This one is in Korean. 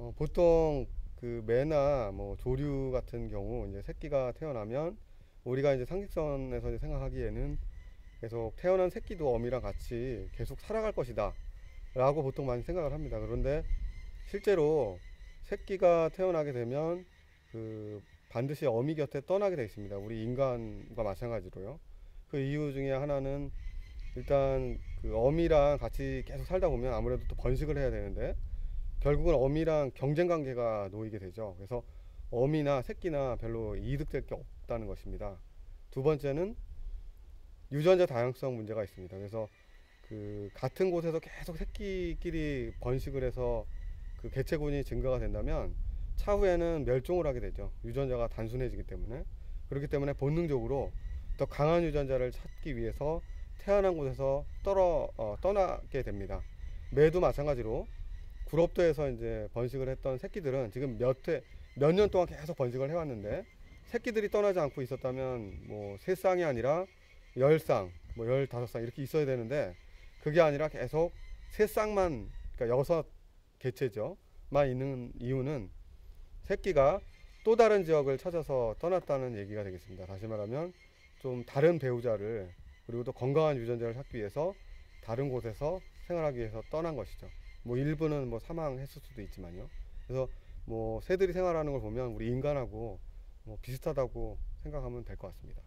어, 보통 그 매나 뭐 조류 같은 경우 이제 새끼가 태어나면 우리가 이제 상식선에서 이제 생각하기에는 계속 태어난 새끼도 어미랑 같이 계속 살아갈 것이다 라고 보통 많이 생각을 합니다. 그런데 실제로 새끼가 태어나게 되면 그 반드시 어미 곁에 떠나게 되어 있습니다. 우리 인간과 마찬가지로요. 그 이유 중에 하나는 일단 그 어미랑 같이 계속 살다 보면 아무래도 또 번식을 해야 되는데 결국은 어미랑 경쟁 관계가 놓이게 되죠. 그래서 어미나 새끼나 별로 이득될 게 없다는 것입니다. 두 번째는 유전자 다양성 문제가 있습니다. 그래서 그 같은 곳에서 계속 새끼끼리 번식을 해서 그 개체군이 증가가 된다면 차후에는 멸종을 하게 되죠. 유전자가 단순해지기 때문에 그렇기 때문에 본능적으로 더 강한 유전자를 찾기 위해서 태어난 곳에서 떨어 어, 떠나게 됩니다. 매도 마찬가지로 구럽도에서 이제 번식을 했던 새끼들은 지금 몇회몇 년 동안 계속 번식을 해왔는데 새끼들이 떠나지 않고 있었다면 뭐 세 쌍이 아니라 열 쌍, 뭐 열다섯 쌍 이렇게 있어야 되는데 그게 아니라 계속 세 쌍만 그러니까 여섯 개체죠만 있는 이유는 새끼가 또 다른 지역을 찾아서 떠났다는 얘기가 되겠습니다. 다시 말하면 좀 다른 배우자를 그리고 또 건강한 유전자를 찾기 위해서 다른 곳에서 생활하기 위해서 떠난 것이죠. 뭐 일부는 뭐 사망했을 수도 있지만요. 그래서 뭐 새들이 생활하는 걸 보면 우리 인간하고 뭐 비슷하다고 생각하면 될 것 같습니다.